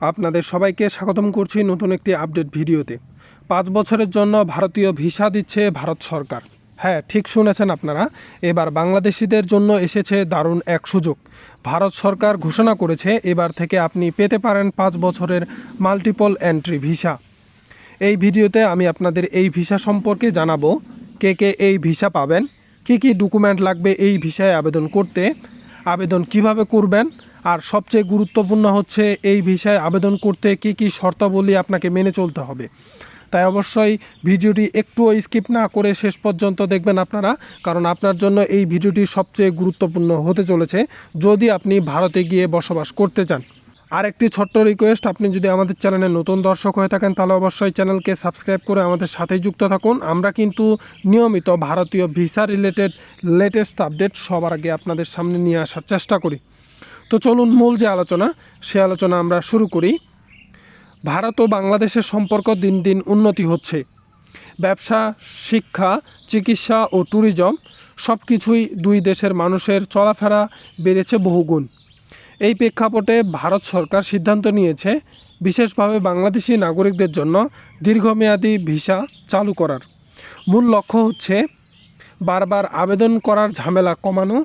আপনাদের সবাইকে স্বাগতম করছি নতুন একটি আপডেট ভিডিওতে। পাঁচ বছরের জন্য ভারতীয় ভিসা দিচ্ছে ভারত সরকার। হ্যাঁ ঠিক শুনেছেন আপনারা। এবার বাংলাদেশিদের জন্য এসেছে দারুণ এক সুযোগ। ভারত সরকার ঘোষণা করেছে, এবার থেকে আপনি পেতে পারেন পাঁচ বছরের মাল্টিপল এন্ট্রি ভিসা এই ভিডিওতে আমি আপনাদের এই ভিসা সম্পর্কে জানাব, কে কে এই ভিসা পাবেন, কী কী ডকুমেন্ট লাগবে এই ভিসায় আবেদন করতে, আবেদন কীভাবে করবেন আর সবচেয়ে গুরুত্বপূর্ণ হচ্ছে এই ভিসায় আবেদন করতে কী কী শর্তাবলী আপনাকে মেনে চলতে হবে। তাই অবশ্যই ভিডিওটি একটুও স্কিপ না করে শেষ পর্যন্ত দেখবেন আপনারা, কারণ আপনার জন্য এই ভিডিওটি সবচেয়ে গুরুত্বপূর্ণ হতে চলেছে যদি আপনি ভারতে গিয়ে বসবাস করতে চান। আর একটি ছোট্ট রিকোয়েস্ট আপনি যদি আমাদের চ্যানেলে নতুন দর্শক হয়ে থাকেন, তাহলে অবশ্যই চ্যানেলকে সাবস্ক্রাইব করে আমাদের সাথেই যুক্ত থাকুন। আমরা কিন্তু নিয়মিত ভারতীয় ভিসা রিলেটেড লেটেস্ট আপডেট সবার আগে আপনাদের সামনে নিয়ে আসার চেষ্টা করি। তো চলুন মূল যে আলোচনা, সে আলোচনা আমরা শুরু করি। ভারত ও বাংলাদেশের সম্পর্ক দিন দিন উন্নতি হচ্ছে। ব্যবসা, শিক্ষা, চিকিৎসা ও ট্যুরিজম সব কিছুই দুই দেশের মানুষের চলাফেরা বেড়েছে বহুগুণ। এই প্রেক্ষাপটে ভারত সরকার সিদ্ধান্ত নিয়েছে বিশেষভাবে বাংলাদেশি নাগরিকদের জন্য দীর্ঘমেয়াদী ভিসা চালু করার। মূল লক্ষ্য হচ্ছে বারবার আবেদন করার ঝামেলা কমানো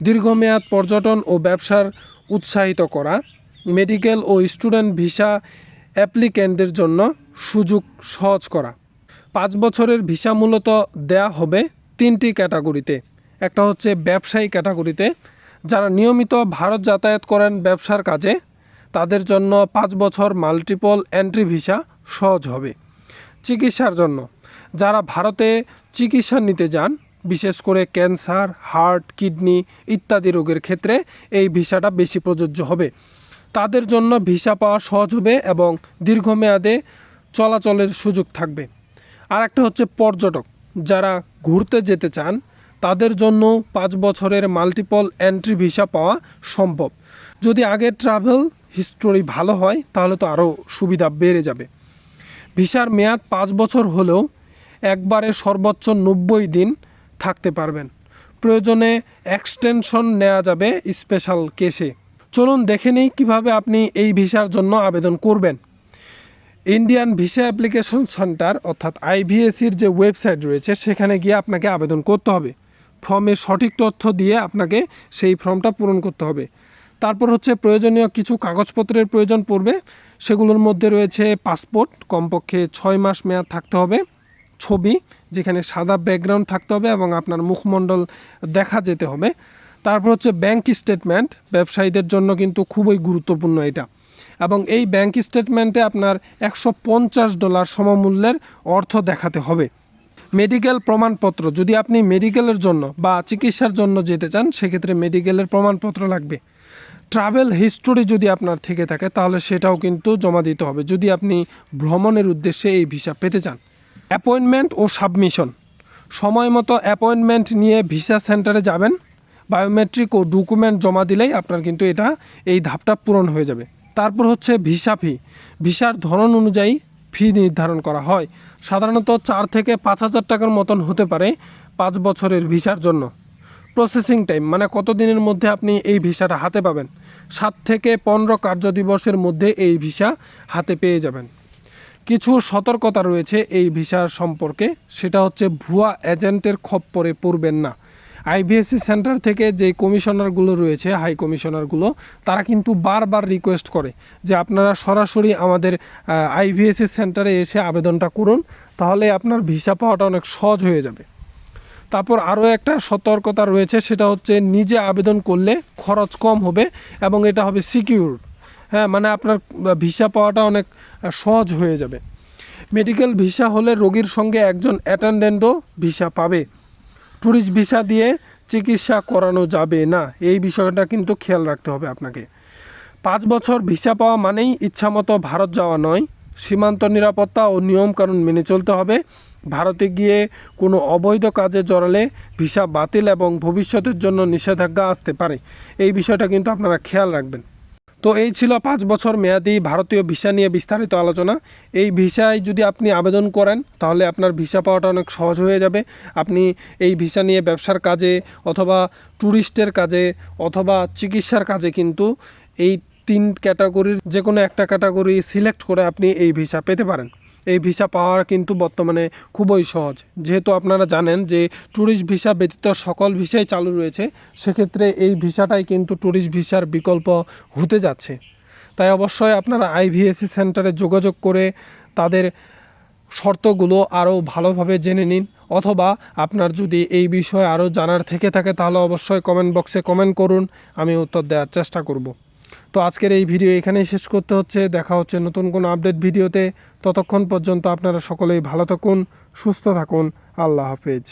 দীর্ঘমেয়াদ পর্যটন ও ব্যবসার উৎসাহিত করা, মেডিকেল ও স্টুডেন্ট ভিসা অ্যাপ্লিক্যান্টদের জন্য সুযোগ সহজ করা। পাঁচ বছরের ভিসা মূলত দেয়া হবে তিনটি ক্যাটাগরিতে। একটা হচ্ছে ব্যবসায়ী ক্যাটাগরিতে, যারা নিয়মিত ভারত যাতায়াত করেন ব্যবসার কাজে, তাদের জন্য পাঁচ বছর মাল্টিপল এন্ট্রি ভিসা সহজ হবে। চিকিৎসার জন্য, যারা ভারতে চিকিৎসা নিতে যান বিশেষ করে ক্যান্সার, হার্ট, কিডনি ইত্যাদি রোগের ক্ষেত্রে এই ভিসাটা বেশি প্রযোজ্য হবে। তাদের জন্য ভিসা পাওয়া সহজ হবে এবং দীর্ঘমেয়াদে চলাচলের সুযোগ থাকবে। আর একটা হচ্ছে পর্যটক। যারা ঘুরতে যেতে চান, তাদের জন্য পাঁচ বছরের মাল্টিপল এন্ট্রি ভিসা পাওয়া সম্ভব। যদি আগের ট্রাভেল হিস্টোরি ভালো হয়, তাহলে তো আরও সুবিধা বেড়ে যাবে। ভিসার মেয়াদ পাঁচ বছর হলেও একবারে সর্বোচ্চ নব্বই দিন থাকতে পারবেন। প্রয়োজনে এক্সটেনশন নেওয়া যাবে স্পেশাল কেসে। চলুন দেখে নিই কীভাবে আপনি এই ভিসার জন্য আবেদন করবেন। ইন্ডিয়ান ভিসা অ্যাপ্লিকেশন সেন্টার অর্থাৎ আইভিএসির যে ওয়েবসাইট রয়েছে, সেখানে গিয়ে আপনাকে আবেদন করতে হবে। ফর্মের সঠিক তথ্য দিয়ে আপনাকে সেই ফর্মটা পূরণ করতে হবে। তারপর হচ্ছে প্রয়োজনীয় কিছু কাগজপত্রের প্রয়োজন পড়বে। সেগুলোর মধ্যে রয়েছে পাসপোর্ট, কমপক্ষে ছয় মাস মেয়াদ থাকতে হবে। ছবি যেখানে সাদা ব্যাকগ্রাউন্ড থাকতে হবে এবং আপনার মুখমণ্ডল দেখা যেতে হবে। তারপর হচ্ছে ব্যাংক স্টেটমেন্ট ব্যবসায়ীদের জন্য কিন্তু খুবই গুরুত্বপূর্ণ এটা। এবং এই ব্যাংক স্টেটমেন্টে আপনার একশো পঞ্চাশ ডলার সমমূল্যের অর্থ দেখাতে হবে। মেডিকেল প্রমাণপত্র, যদি আপনি মেডিকেলের জন্য বা চিকিৎসার জন্য যেতে চান, সেক্ষেত্রে মেডিকেলের প্রমাণপত্র লাগবে। ট্রাভেল হিস্টোরি যদি আপনার থেকে থাকে, তাহলে সেটাও কিন্তু জমা দিতে হবে। যদি আপনি ভ্রমণের উদ্দেশ্যে এই ভিসা পেতে চান। অ্যাপয়েন্টমেন্ট ও সাবমিশন। সময় মতো অ্যাপয়েন্টমেন্ট নিয়ে ভিসা সেন্টারে যাবেন। বায়োমেট্রিক ও ডকুমেন্ট জমা দিলেই আপনার কিন্তু এটা, এই ধাপটা পূরণ হয়ে যাবে। তারপর হচ্ছে ভিসা ফি। ভিসার ধরন অনুযায়ী ফি নির্ধারণ করা হয়। সাধারণত চার থেকে পাঁচ হাজার টাকার মতন হতে পারে পাঁচ বছরের ভিসার জন্য। প্রসেসিং টাইম মানে কত দিনের মধ্যে আপনি এই ভিসাটা হাতে পাবেন। সাত থেকে পনেরো কার্য দিবসের মধ্যে এই ভিসা হাতে পেয়ে যাবেন। কিছু সতর্কতা রয়েছে এই ভিসার সম্পর্কে। সেটা হচ্ছে ভুয়া এজেন্টের খপ্পরে পড়বেন না। আইভিএসসি সেন্টার থেকে যে কমিশনারগুলো রয়েছে, হাই কমিশনারগুলো, তারা কিন্তু বারবার রিকোয়েস্ট করে যে আপনারা সরাসরি আমাদের আইভিএসসি সেন্টারে এসে আবেদনটা করুন, তাহলে আপনার ভিসা পাওয়াটা অনেক সহজ হয়ে যাবে। তারপর আরও একটা সতর্কতা রয়েছে, সেটা হচ্ছে নিজে আবেদন করলে খরচ কম হবে এবং এটা হবে সিকিউর হ্যাঁ মানে আপনার ভিসা পাওয়াটা অনেক সহজ হয়ে যাবে। মেডিকেল ভিসা হলে রোগীর সঙ্গে একজন অ্যাটেন্ডেন্টও ভিসা পাবে। ট্যুরিস্ট ভিসা দিয়ে চিকিৎসা করানো যাবে না। এই বিষয়টা কিন্তু খেয়াল রাখতে হবে আপনাকে। পাঁচ বছর ভিসা পাওয়া মানেই ইচ্ছামতো ভারত যাওয়া নয়। সীমান্ত নিরাপত্তা ও নিয়মকানুন মেনে চলতে হবে। ভারতে গিয়ে কোনো অবৈধ কাজে জড়ালে ভিসা বাতিল এবং ভবিষ্যতের জন্য নিষেধাজ্ঞা আসতে পারে। এই বিষয়টা কিন্তু আপনারা খেয়াল রাখবেন। তো এই ছিল পাঁচ বছর মেয়াদি ভারতীয় ভিসা নিয়ে বিস্তারিত আলোচনা। এই ভিসায় যদি আপনি আবেদন করেন, তাহলে আপনার ভিসা পাওয়াটা অনেক সহজ হয়ে যাবে। আপনি এই ভিসা নিয়ে ব্যবসার কাজে অথবা ট্যুরিস্টের কাজে অথবা চিকিৎসার কাজে কিন্তু এই তিন ক্যাটাগরির যে কোনো একটা ক্যাটাগরি সিলেক্ট করে আপনি এই ভিসা পেতে পারেন। এই ভিসা পাওয়া কিন্তু বর্তমানে খুবই সহজ। যেহেতু আপনারা জানেন যে ট্যুরিস্ট ভিসা ব্যতীত সকল ভিসাই চালু রয়েছে, সেক্ষেত্রে এই ভিসাটাই কিন্তু ট্যুরিস্ট ভিসার বিকল্প হতে যাচ্ছে। তাই অবশ্যই আপনারা আইভিএসসি সেন্টারে যোগাযোগ করে তাদের শর্তগুলো আরও ভালোভাবে জেনে নিন, অথবা আপনার যদি এই বিষয়ে আরও জানার থেকে থাকে তাহলে অবশ্যই কমেন্ট বক্সে কমেন্ট করুন, আমি উত্তর দেওয়ার চেষ্টা করব। তো আজকের এই ভিডিও এখানেই শেষ করতে হচ্ছে। দেখা হচ্ছে নতুন কোনো আপডেট ভিডিওতে। ততক্ষণ পর্যন্ত আপনারা সকলেই ভালো থাকুন, সুস্থ থাকুন। আল্লাহ হাফেজ।